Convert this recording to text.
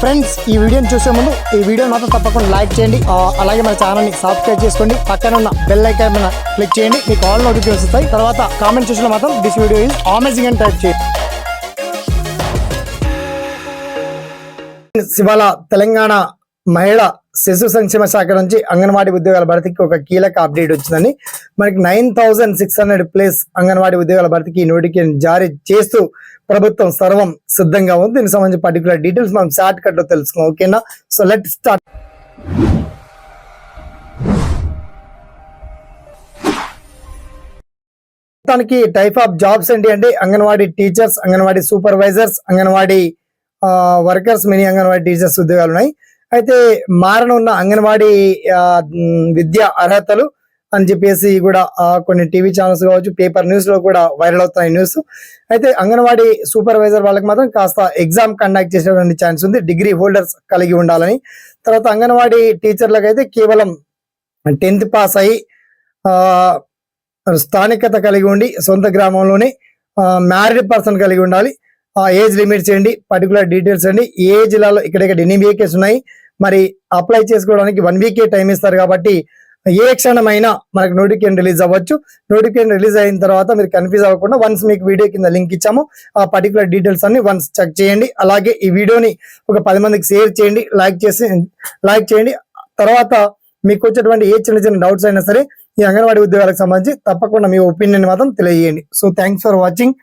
Friends ఈ వీడియోని చూసే ముందు ఈ వీడియో మాత్రం తప్పకుండా లైక్ చేయండి. అలాగే మన ఛానల్ని సబ్స్క్రైబ్ చేసుకోండి. పక్కన ఉన్న బెల్ ఐకాన్ మీద క్లిక్ చేయండి. మీకు ఆల్ నోటిఫికేషన్ వస్తాయి. తర్వాత కామెంట్ చూసిన మాత్రం దిస్ వీడియో ఈజ్ అమేజింగ్ అని టైప్ చేయండి. ఇవాళ తెలంగాణ మహిళ శిశు సంక్షేమ శాఖ నుంచి అంగన్వాడీ ఉద్యోగాల భర్తీకి ఒక కీలక అప్డేట్ వచ్చిందని. మనకి nine thousand six hundred place anganwadi ఉద్యోగాల భర్తీకి నోటిఫికేషన్ జారీ చేస్తూ ప్రభుత్వం సర్వం సిద్ధంగా ఉంది. దీనికి సంబంధించి పర్టికులర్ డీటెయిల్స్ మనం షార్ట్ కట్లో తెలుసుకుందాం. ఓకేనా? సో లెట్ స్టార్ట్ మొత్తానికి టైప్ ఆఫ్ జాబ్స్ ఏంటి అంటే anganwadi teachers anganwadi supervisors anganwadi workers mini anganwadi teachers ఉద్యోగాలు ఉన్నాయి. అయితే మారనున్న అంగన్వాడీ విద్యా అర్హతలు అని చెప్పేసి కూడా కొన్ని టీవీ ఛానల్స్ కావచ్చు పేపర్ న్యూస్లో కూడా వైరల్ అవుతున్నాయి న్యూస్. అయితే అంగన్వాడీ సూపర్వైజర్ వాళ్ళకి మాత్రం కాస్త ఎగ్జామ్ కండక్ట్ చేసేటువంటి ఛాన్స్ ఉంది. డిగ్రీ హోల్డర్స్ కలిగి ఉండాలని. తర్వాత అంగన్వాడీ టీచర్లకు అయితే కేవలం టెన్త్ పాస్ అయ్యి స్థానికత కలిగి ఉండి సొంత గ్రామంలోనే మ్యారీడ్ పర్సన్ కలిగి ఉండాలి. ఏజ్ లిమిట్స్ ఏంటి పర్టికులర్ డీటెయిల్స్ అండి. ఏ జిల్లాలో ఇక్కడ ఎన్ని వీకేస్ ఉన్నాయి మరి అప్లై చేసుకోవడానికి వన్ వీకే టైం ఇస్తారు కాబట్టి ఏ క్షణమైనా మనకు నోటిఫికేషన్ రిలీజ్ అవ్వచ్చు. నోటిఫికేషన్ రిలీజ్ అయిన తర్వాత మీరు కన్ఫ్యూజ్ అవ్వకుండా వన్స్ మీకు వీడియో కింద లింక్ ఇచ్చాము. ఆ పర్టికులర్ డీటెయిల్స్ అన్ని వన్స్ చెక్ చేయండి. అలాగే ఈ వీడియోని ఒక పది మందికి షేర్ చేయండి లైక్ చేసి లైక్ చేయండి. తర్వాత మీకు వచ్చేటువంటి ఏ చిన్న చిన్న డౌట్స్ అయినా సరే ఈ అంగన్వాడీ ఉద్యోగాలకు సంబంధించి తప్పకుండా మీ ఒపీనియన్ మాత్రం తెలియజేయండి. So thanks for watching